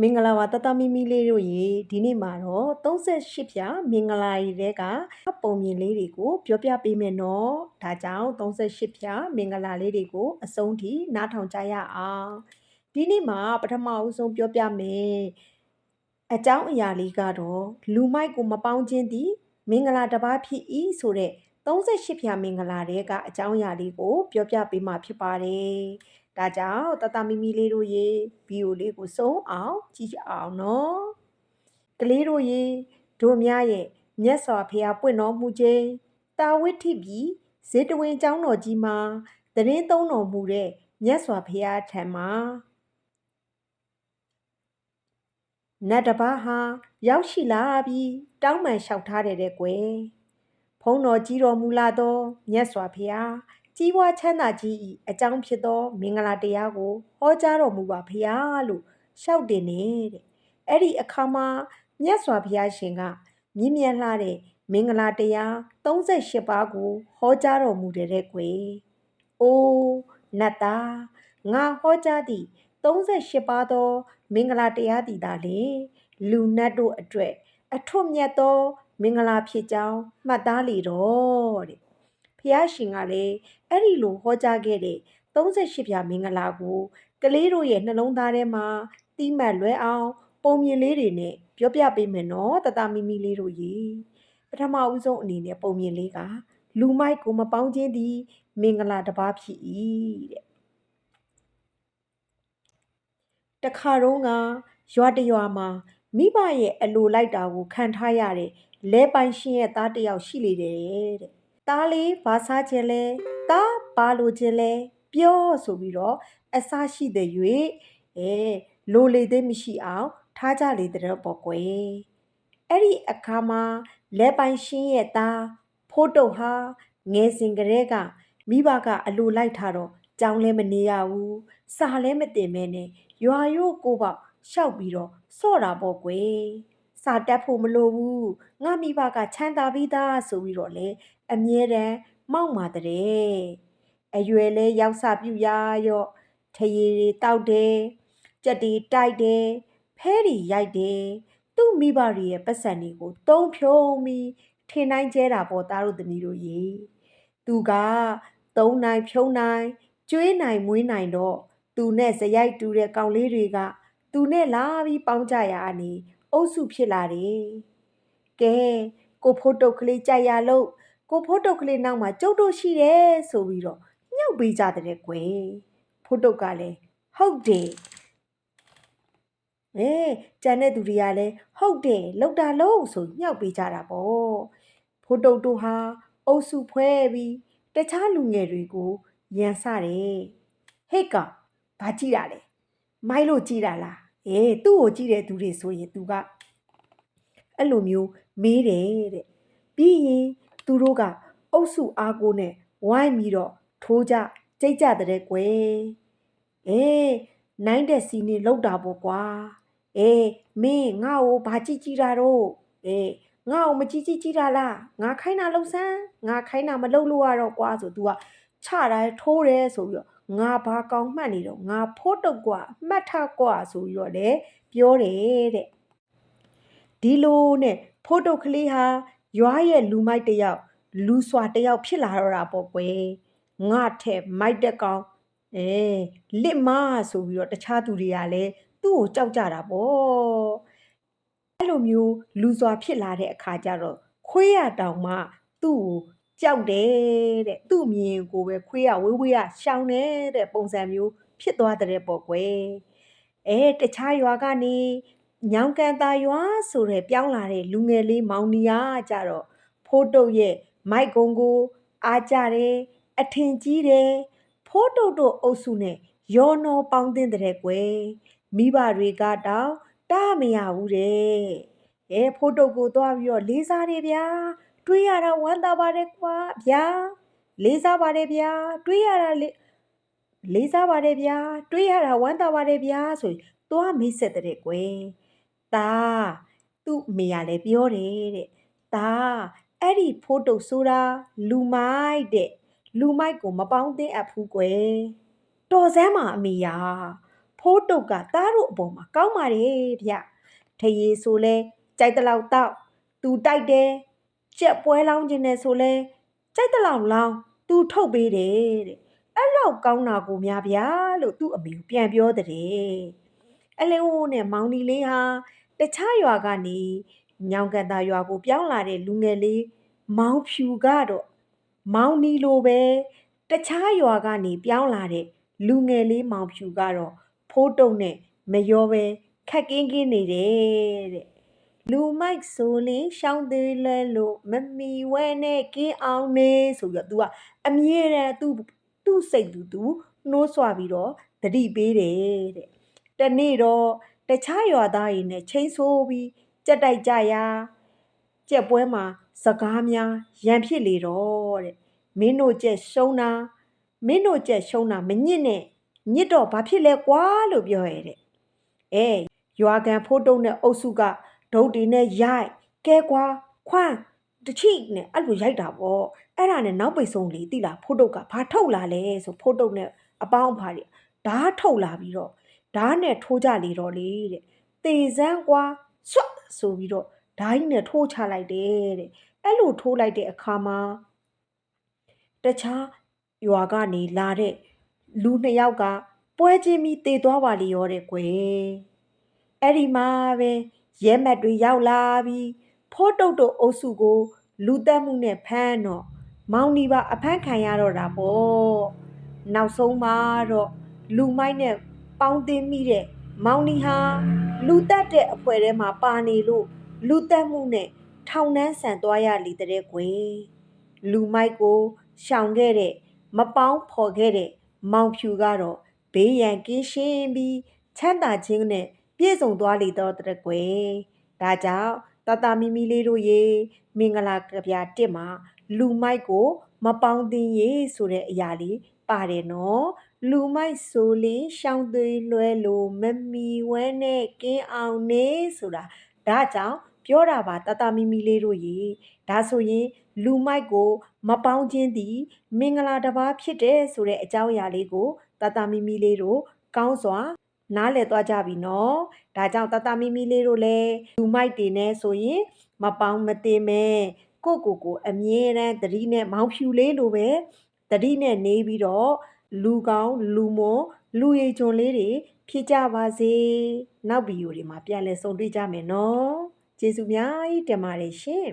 မင်္ဂလာပါတတမီမီလေးတို့ရေဒီနေ့မှာတော့38ဖြာမင်္ဂလာရီတွေကပုံမြင်လေးတွေကိုပြောပြပေးမယ်နော်ဒါကြောင့်38ဖြာမင်္ဂလာလေးတွေကိုအဆုံးထိနားထောင်ကြရအောင်ဒီနေ့မှာပထမအဦးဆုံးပြောပြမယ်အကြောင်းအရာလေးကတော့လူမိုက်ကိုမပေါင်းခြင်းသည်မင်္ဂလာတစ်ပါးဖြစ်၏ဆိုတဲ့38ဖြာမင်္ဂလာတွေကအကြောင်းအရာလေးကိုပြောပြပေးမှာဖြစ်ပါတယ် ဒါကြောင့်တတမီမီလေးတို့ရေဗီဒီယိုလေးကိုဆုံးအောင်ကြည့်ကြအောင်နော်ကလေးတို့ရေတို့များရဲ့မြတ်စွာဘုရားပွင့်တော်မူခြင်းတာဝိထိပြီးဇေတဝင်ကျောင်းတော်ကြီးမှာတရင်သုံးတော်မူတဲ့မြတ်စွာဘုရားထံမှာနတ်တပါးဟာရောက်ရှိလာပြီးတောင်းပန်လျှောက်ထားတယ်တဲ့ကွယ်ဖုံးတော်ကြီးတော်မူလာသောမြတ်စွာဘုရား ကြီးပွားချမ်းသာကြီးဤအကြောင်းဖြစ်သော မင်္ဂလာတရားကိုဟောကြားတော်မူပါဖရာလို့ရှောက်တင်နေတဲ့အဲ့ဒီအခါမှာမြတ်စွာဘုရားရှင်ကမြင့်မြတ်လှတဲ့မင်္ဂလာတရား38ပါးကိုဟောကြားတော်မူတဲ့ကွယ်။အိုးနတ်သားငါဟောကြားသည့်38ပါးသော မင်္ဂလာတရားသည်သာလေလူနတ်တို့အတွက်အထွတ်မြတ်သော မင်္ဂလာဖြစ်ကြောင်းမှတ်သားလေတော့တဲ့ ဖះရှင်ကလည်းအဲ့ဒီလိုဟောကြားခဲ့တဲ့38ပြာမင်္ဂလာကိုကလေးတို့ရဲ့နှလုံးသားထဲမှာတီးမှတ်လွဲအောင် ပုံမြင်လေးတွေနဲ့ပြောပြပေးမယ်နော်တတမီမီလေးတို့ရေပထမဦးဆုံးအနေနဲ့ပုံမြင်လေးကလူမိုက်ကိုမပေါင်းခြင်းသည်မင်္ဂလာတစ်ပါးဖြစ်၏တဲ့တခါတော့ကရွာတရွာမှာမိဘရဲ့အလိုလိုက်တာကိုခံထားရတဲ့လဲပိုင်ရှင်ရဲ့သားတစ်ယောက်ရှိလေတယ်တဲ့ သားလေးဘာစားခြင်းလဲသားဘာလိုခြင်းလဲပြောဆိုပြီးတော့အစရှိတဲ့၍အဲလိုလေသေးမရှိအောင် ထားကြလေတဲ့ပေါ့ကွယ်အဲ့ဒီအခါမှာလဲပိုင်ရှင်းရဲ့သားဖိုးတုတ်ဟာငယ်စဉ်ကတည်းကမိဘကအလိုလိုက်ထားတော့ကြောင်းလဲမနေရဘူးစာလဲမတင်မဲနဲ့ရွာရို့ကိုပေါ့ရှောက်ပြီးတော့စော့တာပေါ့ကွယ် စာတက်ဖို့မလိုဘူးငါမိဘကချမ်းသာပြီးသားဆိုပြီးတော့လေအမြဲတမ်းမောက်မာတဲ့အရွယ်လဲရောက်စပြူရရော့ထရီတွေတောက်တယ်ကြက်တွေတိုက်တယ်ဖဲတွေရိုက်တယ်သူ့မိဘတွေရဲ့ပတ်စံတွေကိုတုံးဖြုံပြီးထင်နိုင်ကျဲတာပေါ့သားတို့သမီးတို့ရေသူကသုံးနိုင်ဖြုံနိုင်ကျွေးနိုင်မွေးနိုင်တော့သူနဲ့ဇရိုက်တူတဲ့ကောင်လေးတွေကသူနဲ့လာပြီးပေါင်းကြရအနေ အုပ်စုဖြစ်လာတယ်ကဲကိုဖိုးတုတ်ကလေးကြိုက်ရလို့ကိုဖိုးတုတ်ကလေးနောက်မှာကျုပ်တို့ရှိတယ်ဆိုပြီးတော့ညှောက်ပေးကြတဲ့ကွယ်ဖိုးတုတ်ကလည်းဟုတ်တယ်အဲကြံတဲ့သူတွေကလည်းဟုတ်တယ်လောက်တာလို့ဆိုညှောက်ပေးကြတာပေါ့ဖိုးတုတ်တို့ဟာအုပ်စုဖွဲပြီးတခြားလူငယ်တွေကိုရန်စတယ်ဟိတ်ကဘာကြည့်တာလဲမိုက်လို့ကြည့်တာလား အေးသူ့ကိုကြည့်တဲ့သူတွေဆိုရင် तू ကအဲ့လိုမျိုးမေးတယ်တဲ့ပြီးရင်သူတို့ကအုပ်စုအားကိုနဲ့ဝိုင်းပြီးတော့ထိုးကြကြိတ်ကြတဲ့ကွယ်အေးနိုင်တဲ့စီနေလောက်တာပေါ့ကွာအေးမင်းငါ့ကိုဘာကြည့်ကြည့်တာတော့အေးငါ့ကိုမကြည့်ကြည့်ကြည့်တာလားငါခိုင်းတာလှုပ်ဆန်းငါခိုင်းတာမလှုပ်လို့ရတော့ကွာဆို तू ကချတာထိုးတယ်ဆိုပြီးတော့ ငါဘာကောင်းမှတ်နေတော့ငါဖိုးတုတ်ကွာမှတ်ထကွာဆိုပြီးတော့လေပြောတယ်တဲ့ဒီလိုနဲ့ဖိုးတုတ်ကလေးဟာရွာရဲ့လူမိုက်တယောက်လူစွာတယောက်ဖြစ်လာတော့တာပေါ့ကွယ်ငါထဲမိုက်တဲ့ကောင်အဲလစ်မဆိုပြီးတော့တခြားသူတွေကလည်းသူ့ကိုကြောက်ကြတာပေါ့အဲ့လိုမျိုးလူစွာဖြစ်လာတဲ့အခါကျတော့ခွေးရတောင်မှသူ့ကို ကြောက်တယ်တဲ့သူ့မြင်ကိုပဲခွေးရဝေးဝေးရရှောင်းတယ်တဲ့ပုံစံမျိုးဖြစ်သွားတဲ့ပေါ့ကွယ်အဲတခြားရွာကနေညောင်ကန်တာရွာဆိုတဲ့ပြောင်းလာတဲ့လူငယ်လေးမောင်နီယာကြတော့ဖိုးတုတ်ရဲ့မိုက်ကုံကိုအားကြတယ်အထင်ကြီးတယ်ဖိုးတုတ်တို့အုပ်စုနဲ့ရောနော်ပေါင်းတင်တဲ့ကွယ်မိဘတွေကတောင်တားမရဘူးတဲ့အဲဖိုးတုတ်ကိုသွားပြီးတော့လေးစားတယ်ဗျာ တွေးရတာဝမ်းသာပါတယ်ကွာဗျာလေးစားပါတယ်ဗျာတွေးရတာလေးလေးစားပါတယ်ဗျာတွေးရတာဝမ်းသာပါတယ်ဗျာဆိုရင်သွားမိတ်ဆက်တဲ့ကွယ်တာသူ့မိရလည်းပြောတယ်တဲ့တာအဲ့ဒီဖိုးတုတ်ဆိုတာလူမိုက်တဲ့လူမိုက်ကိုမပေါင်းသင်းအပ်ဘူးကွယ်တော်စမ်းမှာအမေယာဖိုးတုတ်ကသားတို့အပေါ်မှာကောင်းပါတယ်ဗျထရေဆိုလဲကြိုက်တလောက်တော့သူတိုက်တယ် ကြက်ပွဲလောင်းခြင်းနဲ့ဆိုလဲကြိုက်တလောက်လောင်းသူထုတ်ပေးတယ်တဲ့အဲ့လောက်ကောင်းတာကိုများဗျာလို့သူ့အမေကိုပြန်ပြောတဲ့အလဲဝိုးနဲ့မောင်နီလေးဟာတခြားရွာကနေညောင်ကန်တာရွာကိုပြောင်းလာတဲ့လူငယ်လေးမောင်ဖြူကတော့မောင်နီလိုပဲတခြားရွာကနေပြောင်းလာတဲ့လူငယ်လေးမောင်ဖြူကတော့ဖိုးတုံနဲ့မရောပဲခက်ကင်းကင်းနေတယ်တဲ့ လူမိုက်ဆိုရင်ရှောင်းသေးလဲလို့မမီဝဲနဲ့ကင်းအောင်နေဆိုပြီးတော့ तू ကအမြဲတမ်း तू သူ့စိတ်သူ तू နှိုးဆွပြီးတော့တတိပေးတယ်တဲ့တနေ့တော့တခြားရွာသားတွေနဲ့ချိန်ဆိုးပြီးကြက်တိုက်ကြရာကြက်ပွဲမှာစကားများရန်ဖြစ်လေတော့တဲ့မင်းတို့ကြက်ရှုံးတာမင်းတို့ကြက်ရှုံးတာမညစ်နဲ့ညစ်တော့ဘာဖြစ်လဲကွာလို့ပြောရတဲ့အဲရွာကန်ဖိုးတုံးနဲ့အုပ်စုက ဒုတ်တီနဲ့ရိုက်ကဲကွာခွန်းတချိနဲ့အဲ့လိုရိုက်တာပေါ့အဲ့ဒါနဲ့နောက်ပိတ်ဆုံးလေးတိလာဖိုးတုတ်ကဘာထုတ်လာလဲဆိုဖိုးတုတ်နဲ့အပေါင်းအဖားတွေဓာတ်ထုတ်လာပြီးတော့ဓာတ်နဲ့ထိုးကြလေတော့လေတဲ့တေစမ်းကွာဆွတ်ဆိုပြီးတော့ဓာတ်ကြီးနဲ့ထိုးချလိုက်တယ်တဲ့အဲ့လိုထိုးလိုက်တဲ့အခါမှာတခြားရွာကနေလာတဲ့လူနှစ်ယောက်ကပွဲချင်းပြီးတေသွားပါလေရောတဲ့ကွယ်အဲ့ဒီမှာပဲ ရဲမက်တွေရောက်လာပြီးဖိုးတုတ်တို့အုပ်စုကို လူတက်မှုနဲ့ဖမ်းတော့မောင်နီပါအဖမ်းခံရတော့တာပေါ့နောက်ဆုံးမှာတော့လူမိုက်နဲ့ပေါင်းသိမိတဲ့မောင်နီဟာလူတက်တဲ့အဖွဲထဲမှာပါနေလို့လူတက်မှုနဲ့ထောင်နှန်းဆန်သွားရလေတဲ့ကွယ်လူမိုက်ကိုရှောင်ခဲ့တဲ့မပေါင်းဖော်ခဲ့တဲ့မောင်ဖြူကတော့ဘေးရန်ကင်းရှင်းပြီးချမ်းသာခြင်းနဲ့ ပြည့်စုံသွားလေတော့တဲ့ကွယ်ဒါကြောင့်တတမီမီလေးတို့ရေမင်္ဂလာကဗျာတစ်မှာလူမိုက်ကိုမပေါင်းသင်းရေဆိုတဲ့အရာလေးပါတယ်နော်လူမိုက်ဆိုလေးရှောင်းသွေးလွဲလို့မမီဝဲနဲ့ကင်းအောင်နေဆိုတာဒါကြောင့်ပြောတာပါတတမီမီလေးတို့ရေဒါဆိုရင်လူမိုက်ကို မပေါင်းခြင်းသည် မင်္ဂလာတစ်ပါးဖြစ်တယ်ဆိုတဲ့အကြောင်းအရာလေးကိုတတမီမီလေးတို့ကောင်းစွာ နားလည်သွားကြပြီနော်ဒါကြောင့်တတမီမီလေးတို့လည်းလူမိုက်တွေနဲ့ဆိုရင်မပေါင်းမတင်မဲကိုကိုကိုအမြဲတမ်းသတိနဲ့မောင်ဖြူလေးလိုပဲသတိနဲ့နေပြီးတော့လူကောင်းလူမွန်လူရည်ကျွန်းလေးတွေဖြစ်ကြပါစေနောက်ဗီဒီယိုတွေမှာပြန်လည်ဆုံတွေ့ကြမယ်နော်ကျေးဇူးများကြီးတင်ပါတယ်ရှင်